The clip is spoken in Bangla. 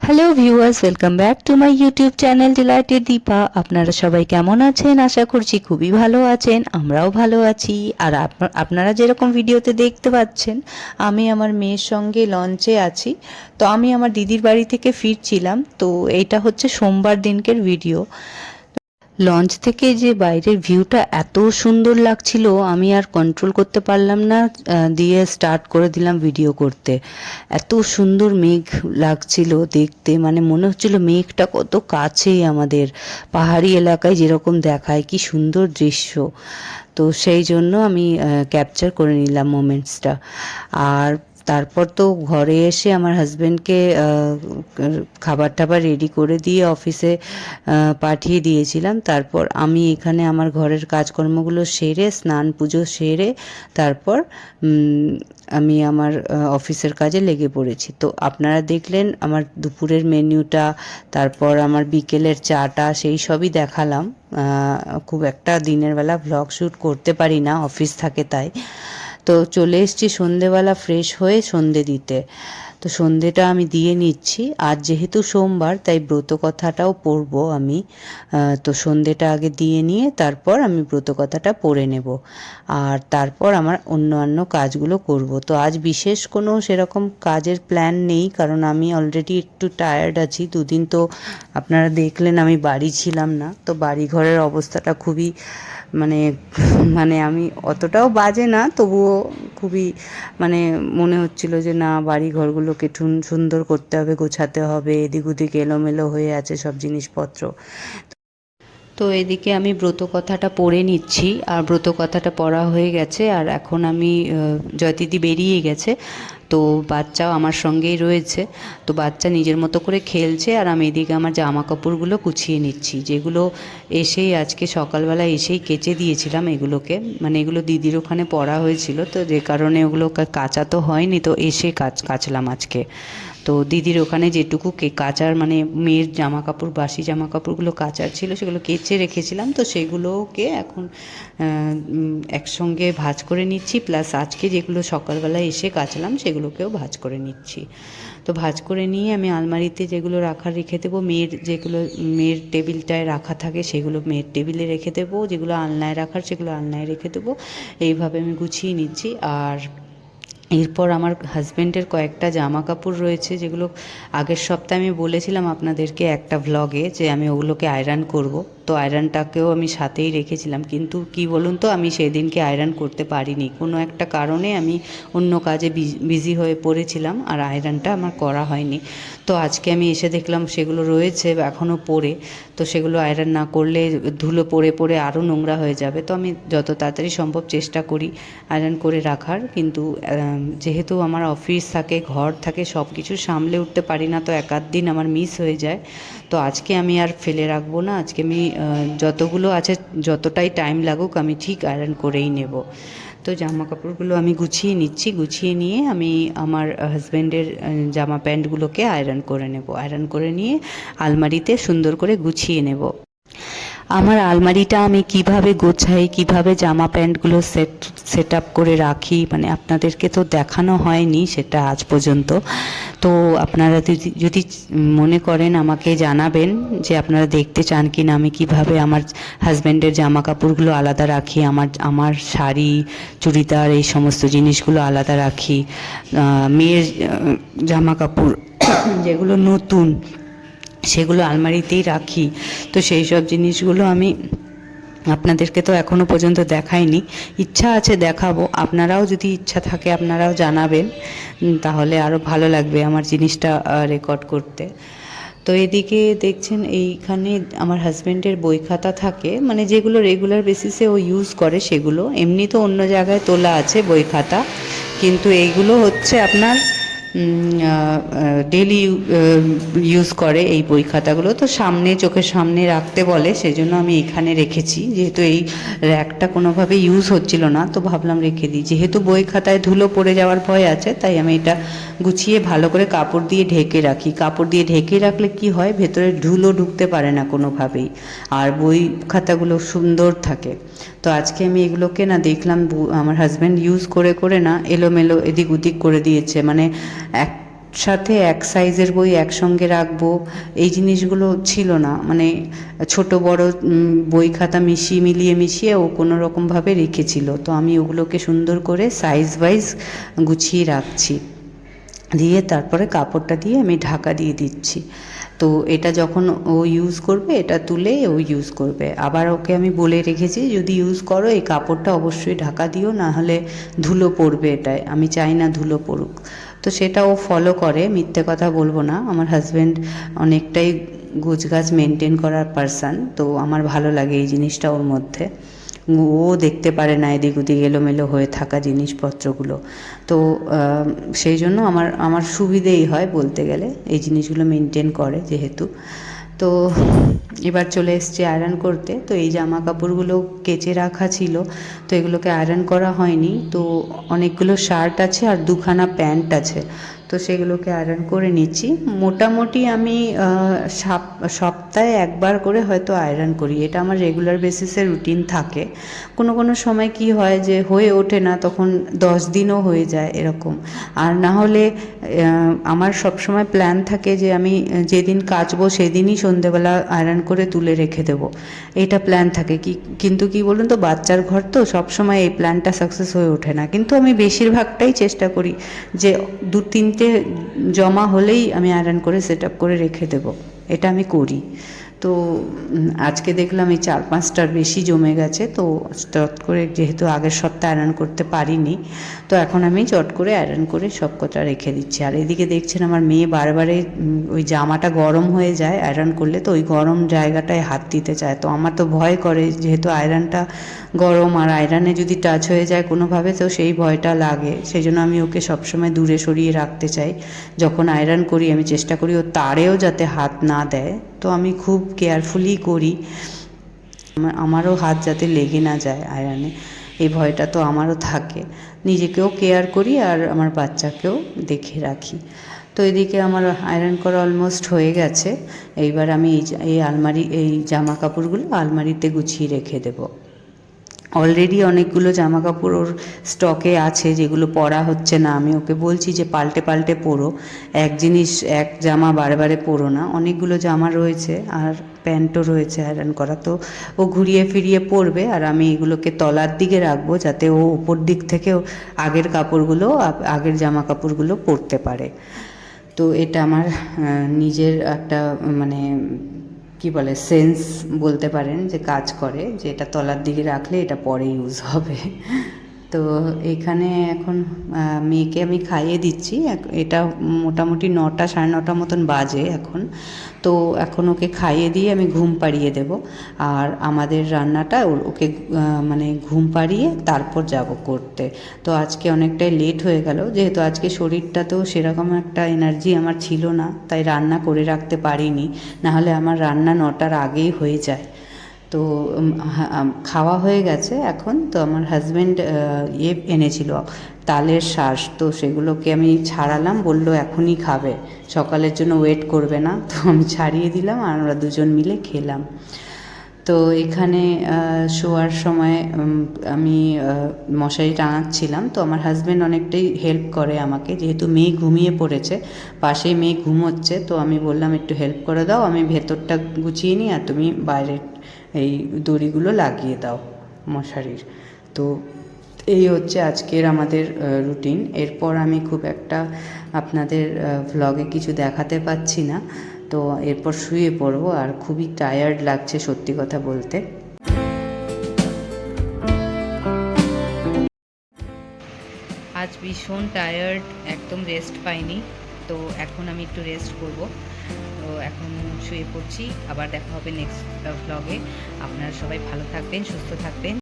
Hello viewers welcome back to my YouTube channel delighted Deepa আপনারা সবাই কেমন আছেন? আশা করছি খুবই ভালো আছেন, আমরাও ভালো আছি। আর আপ- আপনারা যেরকম ভিডিওতে দেখতে পাচ্ছেন, আমি আমার মেয়ের সঙ্গে লঞ্চে আছি। তো আমি আমার দিদির বাড়ি থেকে ফিরছিলাম। তো এটা হচ্ছে সোমবার দিনকের ভিডিও লঞ্চ থেকে যে বাইরের ভিউটা এত সুন্দর লাগছিল, আমি আর কন্ট্রোল করতে পারলাম না দিয়ে স্টার্ট করে দিলাম ভিডিও করতে। এত সুন্দর মেঘ লাগছিল দেখতে মানে মনে হচ্ছিল মেঘটা কত কাছে আমাদের, পাহাড়ি এলাকায় যেরকম দেখায়, কি সুন্দর দৃশ্য। তো সেই জন্য আমি ক্যাপচার করে নিলাম মোমেন্টসটা আর তারপর তো ঘরে এসে আমার হাজব্যান্ডকে খাবার টাবার রেডি করে দিয়ে অফিসে পাঠিয়ে দিয়েছিলাম। তারপর আমি এখানে আমার ঘরের কাজকর্মগুলো সেরে, স্নান পুজো সেরে, তারপর আমি আমার অফিসের কাজে লেগে পড়েছি। তো আপনারা দেখলেন আমার দুপুরের মেনুটা তারপর আমার বিকেলের চাটা, সেই সবই দেখালাম। খুব একটা দিনের বেলা ভ্লগ শ্যুট করতে পারি না অফিস থাকে তাই। তো চলে এসছি সন্ধেবেলা ফ্রেশ হয়ে সন্ধে দিতে। তো সন্ধেটা আমি দিয়ে নিচ্ছি। আর যেহেতু সোমবার, তাই ব্রত কথাটাও পড়ব আমি। তো সন্ধেটা আগে দিয়ে নিয়ে তারপর আমি ব্রত কথাটা পড়ে নেব। আর তারপর আমার অন্যান্য কাজগুলো করব। তো আজ বিশেষ কোনো সেরকম কাজের প্ল্যান নেই, কারণ আমি অলরেডি একটু টায়ার্ড আছি। দুদিন তো আপনারা দেখলেন আমি বাড়ি ছিলাম না। তো বাড়ি ঘরের অবস্থাটা খুবই মানে মানে আমি অতটাও বাজে না। তবুও খুবই মানে মনে হচ্ছিল যে না বাড়ি ঘরগুলোকে ঠুন, সুন্দর করতে হবে, গোছাতে হবে, এদিক ওদিক এলোমেলো হয়ে আছে সব জিনিসপত্র। তো এদিকে আমি ব্রত কথাটা পড়ে নিচ্ছি, আর ব্রত কথাটা পড়া হয়ে গেছে, আর এখন আমি জয়তিদি বেরিয়ে গেছে। তো বাচ্চাও আমার সঙ্গেই রয়েছে। তো বাচ্চা নিজের মতো করে খেলছে আর আমি এদিকে আমার জামা কাপড়গুলো গুছিয়ে নিচ্ছি। যেগুলো এসেই আজকে সকালবেলা এসেই কেচে দিয়েছিলাম এগুলোকে। মানে এগুলো দিদির ওখানে পড়া হয়েছিল। তো যে কারণে ওগুলো কাচা তো হয়নি, তো এসে কাচ কাচলাম আজকে। তো দিদির ওখানে যেটুকু কে কাচার মানে মেয়ের জামা কাপড় বাসি জামা কাপড়গুলো কাচার ছিল, সেগুলো কেচে রেখেছিলাম। তো সেগুলোকে এখন একসঙ্গে ভাজ করে নিচ্ছি। প্লাস আজকে যেগুলো সকালবেলা এসে কাচলাম, সেগুলোকেও ভাজ করে নিচ্ছি। তো ভাজ করে নিয়ে আমি আলমারিতে যেগুলো রাখার রেখে দেবো, মেয়ের যেগুলো, মেয়ের টেবিলটায় রাখা থাকে, সেগুলো মেয়ের টেবিলে রেখে দেবো। যেগুলো আলনায় রাখার, সেগুলো আলনায় রেখে দেবো। এইভাবে আমি গুছিয়ে নিচ্ছি। আর এরপর আমার হাজব্যান্ডের কয়েকটা জামা কাপড় রয়েছে, যেগুলো আগের সপ্তাহে আমি বলেছিলাম আপনাদেরকে একটা ভ্লগে যে আমি ওগুলোকে আয়রন করব। তো আয়রনটাকেও আমি সাথেই রেখেছিলাম। কিন্তু কি বলুন তো, আমি সেদিনকে আয়রন করতে পারিনি। কোনো একটা কারণে আমি অন্য কাজে বিজি হয়ে পড়েছিলাম আর আয়রনটা আমার করা হয়নি। তো আজকে আমি এসে দেখলাম সেগুলো রয়েছে এখনও পড়ে। তো সেগুলো আয়রন না করলে ধুলো পড়ে পড়ে আরও নোংরা হয়ে যাবে। তো আমি যত তাড়াতাড়ি সম্ভব চেষ্টা করি আয়রন করে রাখার। কিন্তু যেহেতু আমার অফিস থাকে, ঘর থাকে সব কিছু সামলে উঠতে পারি না, তো এক আধ দিন আমার মিস হয়ে যায়। তো আজকে আমি আর ফেলে রাখব না। আজকে আমি যতগুলো আছে, যতটাই টাইম লাগুক আমি ঠিক আয়রন করেই নেব। তো জামা কাপড়গুলো আমি গুছিয়ে নিচ্ছি, গুছিয়ে নিয়ে আমি আমার হাজব্যান্ডের জামা প্যান্টগুলোকে আয়রন করে নেব। আয়রন করে নিয়ে আলমারিতে সুন্দর করে গুছিয়ে নেব। আমার আলমারিটা আমি কীভাবে গোছাই, কীভাবে জামা প্যান্টগুলো সেট সেট আপ করে রাখি মানে আপনাদেরকে তো দেখানো হয়নি সেটা আজ পর্যন্ত। তো আপনারা যদি যদি মনে করেন আমাকে জানাবেন যে আপনারা দেখতে চান কি না আমি কীভাবে আমার হাজব্যান্ডের জামা কাপড়গুলো আলাদা রাখি, আমার আমার শাড়ি, চুড়িদার, এই সমস্ত জিনিসগুলো আলাদা রাখি। মেয়ের জামা কাপড় যেগুলো নতুন সেগুলো আলমারিতেই রাখি। তো সেই সব জিনিসগুলো আমি আপনাদেরকে তো এখনও পর্যন্ত দেখাইনি। ইচ্ছা আছে দেখাবো। আপনারাও যদি ইচ্ছা থাকে, আপনারাও জানাবেন। তাহলে আরও ভালো লাগবে আমার জিনিসটা রেকর্ড করতে। তো এদিকে দেখছেন, এইখানে আমার হাজব্যান্ডের বই খাতা থাকে। মানে যেগুলো রেগুলার বেসিসে ও ইউজ করে, সেগুলো। এমনি তো অন্য জায়গায় তোলা আছে বই খাতা। কিন্তু এইগুলো হচ্ছে আপনার ডেলি ইউজ করে এই বই খাতাগুলো। তো সামনে, চোখের সামনে রাখতে বলে সেই জন্য আমি এখানে রেখেছি। যেহেতু এই র্যাকটা কোনোভাবে ইউজ হচ্ছিল না, তো ভাবলাম রেখে দিই। যেহেতু বই খাতায় ধুলো পড়ে যাওয়ার ভয় আছে, তাই আমি এটা গুছিয়ে ভালো করে কাপড় দিয়ে ঢেকে রাখি। কাপড় দিয়ে ঢেকে রাখলে কি হয়, ভেতরে ধুলো ঢুকতে পারে না কোনোভাবেই। আর বই খাতাগুলো সুন্দর থাকে। তো আজকে আমি এগুলোকে না, দেখলাম আমার হাজব্যান্ড ইউজ করে করে না, এলোমেলো এদিক ওদিক করে দিয়েছে। মানে এক সাথে এক সাইজের বই একসঙ্গে রাখব, এই জিনিসগুলো ছিল না। মানে ছোট বড় বই খাতা মিশিয়ে, মিলিয়ে, মিশিয়ে ও কোনো রকমভাবে রেখেছিল। তো আমি ওগুলোকে সুন্দর করে সাইজ ওয়াইজ গুছিয়ে রাখছি। দিয়ে তারপরে কাপড়টা দিয়ে আমি ঢাকা দিয়ে দিচ্ছি। তো এটা যখন ও ইউজ করবে, এটা তুলে ও ইউজ করবে। আবার ওকে আমি বলে রেখেছি, যদি ইউজ করো, এই কাপড়টা অবশ্যই ঢাকা দিও, না হলে ধুলো পড়বে এটায়। আমি চাই না ধুলো পড়ুক। তো সেটা ও ফলো করে, মিথ্যে কথা বলব না। আমার হাজব্যান্ড অনেকটাই গোছগাছ মেনটেন করার পারসন তো আমার ভালো লাগে এই জিনিসটা ওর মধ্যে। ও দেখতে পারে না এদিক ওদিক এলোমেলো হয়ে থাকা জিনিসপত্রগুলো। তো সেই জন্য আমার আমার সুবিধেই হয় বলতে গেলে, এই জিনিসগুলো মেনটেন করে যেহেতু। তো এবার চলে এসছে আয়রন করতে। তো এই জামা কাপড়গুলো কেচে রাখা ছিল, তো এগুলোকে আয়রন করা হয়নি। তো অনেকগুলো শার্ট আছে আর দুখানা প্যান্ট আছে। তো সেগুলোকে আয়রন করে নিচ্ছি। মোটামুটি আমি সপ্তাহে একবার করে হয়তো আয়রন করি। এটা আমার রেগুলার বেসিসে রুটিন থাকে। কোনো কোনো সময় কি হয় যে, হয়ে ওঠে না, তখন দশ দিনও হয়ে যায় এরকম। আর না হলে আমার সবসময় প্ল্যান থাকে যে, আমি যেদিন কাচবো সেদিনই সন্ধেবেলা আয়রন করে তুলে রেখে দেবো। এটা প্ল্যান থাকে। কি, কিন্তু কি বলুন তো, বাচ্চার ঘর তো সবসময় এই প্ল্যানটা সাকসেস হয়ে ওঠে না। কিন্তু আমি বেশিরভাগটাই চেষ্টা করি যে দু তিনটে জমা হলেই আমি আয়রন করে সেট করে রেখে দেবো। এটা আমি করি। তো আজকে দেখলাম এই চার পাঁচটার বেশি জমে গেছে, তো চট করে যেহেতু আগের সপ্তাহে আয়রন করতে পারিনি, তো এখন আমি চট করে আয়রন করে সব কটা রেখে দিচ্ছি। আর এদিকে দেখছেন আমার মেয়ে বারবারে ওই জামাটা গরম হয়ে যায় আয়রন করলে, তো ওই গরম জায়গাটায় হাত দিতে চায়। তো আমার তো ভয় করে, যেহেতু আয়রনটা গরম আর আয়রনে যদি টাচ হয়ে যায় কোনোভাবে, তো সেই ভয়টা লাগে। সেই জন্য আমি ওকে সবসময় দূরে সরিয়ে রাখতে চাই। যখন আয়রন করি, আমি চেষ্টা করি ও তারেও যাতে হাত না দেয়। তো আমি খুব কেয়ারফুলি করি। আমারও হাত যাতে লেগে না যায় আয়রনে এই ভয়টা তো আমারও থাকে। নিজেকেও কেয়ার করি আর আমার বাচ্চাকেও দেখে রাখি। তো এদিকে আমার আয়রন করা অলমোস্ট হয়ে গেছে। এইবার আমি এই আলমারি, এই জামা কাপড়গুলো আলমারিতে গুছিয়ে রেখে দেবো। অলরেডি অনেকগুলো জামা কাপড় ওর স্টকে আছে, যেগুলো পরা হচ্ছে না। আমি ওকে বলছি যে, পাল্টে পাল্টে পরো। এক জিনিস, এক জামা বারে পরো না। অনেকগুলো জামা রয়েছে আর প্যান্টও রয়েছে আয়রন করা। তো ও ঘুরিয়ে ফিরিয়ে পরবে আর আমি এগুলোকে তলার দিকে রাখব যাতে ও উপর দিক থেকেও আগের কাপড়গুলো, আগের জামা কাপড়গুলো পরতে পারে। তো এটা আমার নিজের একটা মানে কি বলে সেন্স বলতে পারেন যে কাজ করে, যে এটা তলার দিকে রাখলে এটা পরে ইউজ হবে। তো এখানে এখন মেয়েকে আমি খাইয়ে দিচ্ছি। এটা মোটামুটি নটা, সাড়ে নটা মতন বাজে এখন। তো এখন ওকে খাইয়ে দিয়ে আমি ঘুম পাড়িয়ে দেব। আর আমাদের রান্নাটা ওকে মানে ঘুম পাড়িয়ে তারপর যাব করতে। তো আজকে অনেকটাই লেট হয়ে গেল। যেহেতু আজকে শরীরটা তো সেরকম একটা এনার্জি আমার ছিল না, তাই রান্না করে রাখতে পারিনি। নাহলে আমার রান্না নটার আগেই হয়ে যায়। তো খাওয়া হয়ে গেছে এখন। তো আমার হাজব্যান্ড ইয়ে এনেছিল, তালের শ্বাস তো সেগুলোকে আমি ছাড়ালাম, বলল এখনই খাবে। সকালের জন্য ওয়েট করবে না। তো আমি ছাড়িয়ে দিলাম আর আমরা দুজন মিলে খেলাম। তো এখানে শোয়ার সময় আমি মশারি টাঙাচ্ছিলাম। তো আমার হাজব্যান্ড অনেকটাই হেল্প করে আমাকে। যেহেতু মেয়ে ঘুমিয়ে পড়েছে, পাশেই মেয়ে ঘুমোচ্ছে, তো আমি বললাম, একটু হেল্প করে দাও। আমি ভেতরটা গুছিয়ে নিই আর তুমি বাইরের এই দড়িগুলো লাগিয়ে দাও মশারির। তো এই হচ্ছে আজকের আমাদের রুটিন এরপর আমি খুব একটা আপনাদের ভ্লগে কিছু দেখাতে পাচ্ছি না। তো এরপর শুয়ে পড়ব আর খুবই টায়ার্ড লাগছে সত্যি কথা বলতে। আজ ভীষণ টায়ার্ড একদম রেস্ট পাইনি। তো এখন আমি একটু রেস্ট করব। এখন শুয়ে পড়ছি। আবার দেখা হবে নেক্সট ব্লগে আপনারা সবাই ভালো থাকবেন সুস্থ থাকবেন।